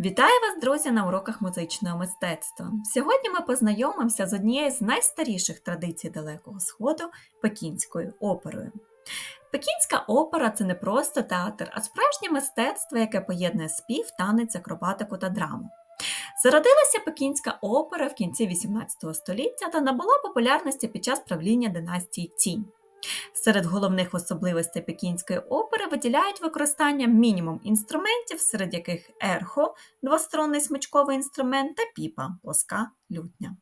Вітаю вас, друзі, на уроках музичного мистецтва. Сьогодні ми познайомимося з однією з найстаріших традицій Далекого Сходу пекінською оперою. Пекінська опера це не просто театр, а справжнє мистецтво, яке поєднує спів, танець, акробатику та драму. Зародилася пекінська опера в кінці XVIII століття та набула популярності під час правління династії Цінь. Серед головних особливостей пекінської опери виділяють використання мінімум інструментів, серед яких ерхо двосторонний смичковий інструмент та піпа плоска лютня.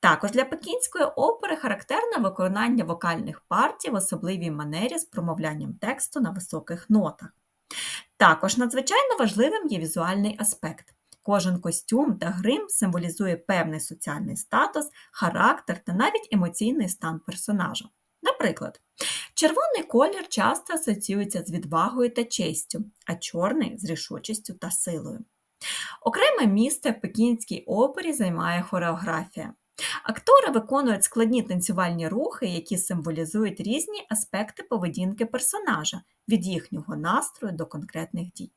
Також для пекінської опери характерне виконання вокальних партій в особливій манері з промовлянням тексту на високих нотах. Також надзвичайно важливим є візуальний аспект. Кожен костюм та грим символізує певний соціальний статус, характер та навіть емоційний стан персонажа. Наприклад, червоний колір часто асоціюється з відвагою та честю, а чорний з рішучістю та силою. Окреме місце в Пекінській опері займає хореографія. Актори виконують складні танцювальні рухи, які символізують різні аспекти поведінки персонажа від їхнього настрою до конкретних дій.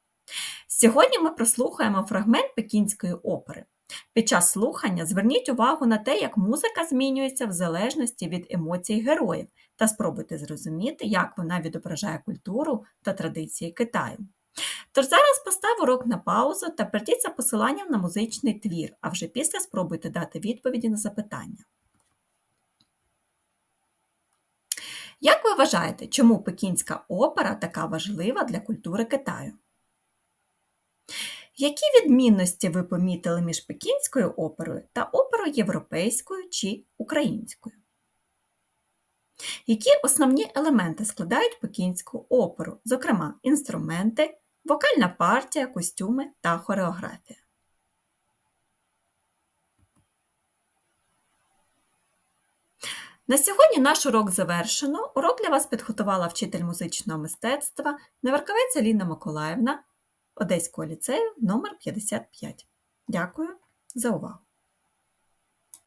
Сьогодні ми прослухаємо фрагмент Пекінської опери. Під час слухання зверніть увагу на те, як музика змінюється в залежності від емоцій героїв, та спробуйте зрозуміти, як вона відображає культуру та традиції Китаю. Тож зараз постав урок на паузу та прийдіть посиланням на музичний твір, а вже після спробуйте дати відповіді на запитання. Як ви вважаєте, чому Пекінська опера така важлива для культури Китаю? Які відмінності ви помітили між пекінською оперою та оперою європейською чи українською? Які основні елементи складають пекінську оперу, зокрема інструменти, вокальна партія, костюми та хореографія? На сьогодні наш урок завершено. Урок для вас підготувала вчитель музичного мистецтва Неверковець Аліна Миколаївна Одеського ліцею номер 55 Дякую за увагу!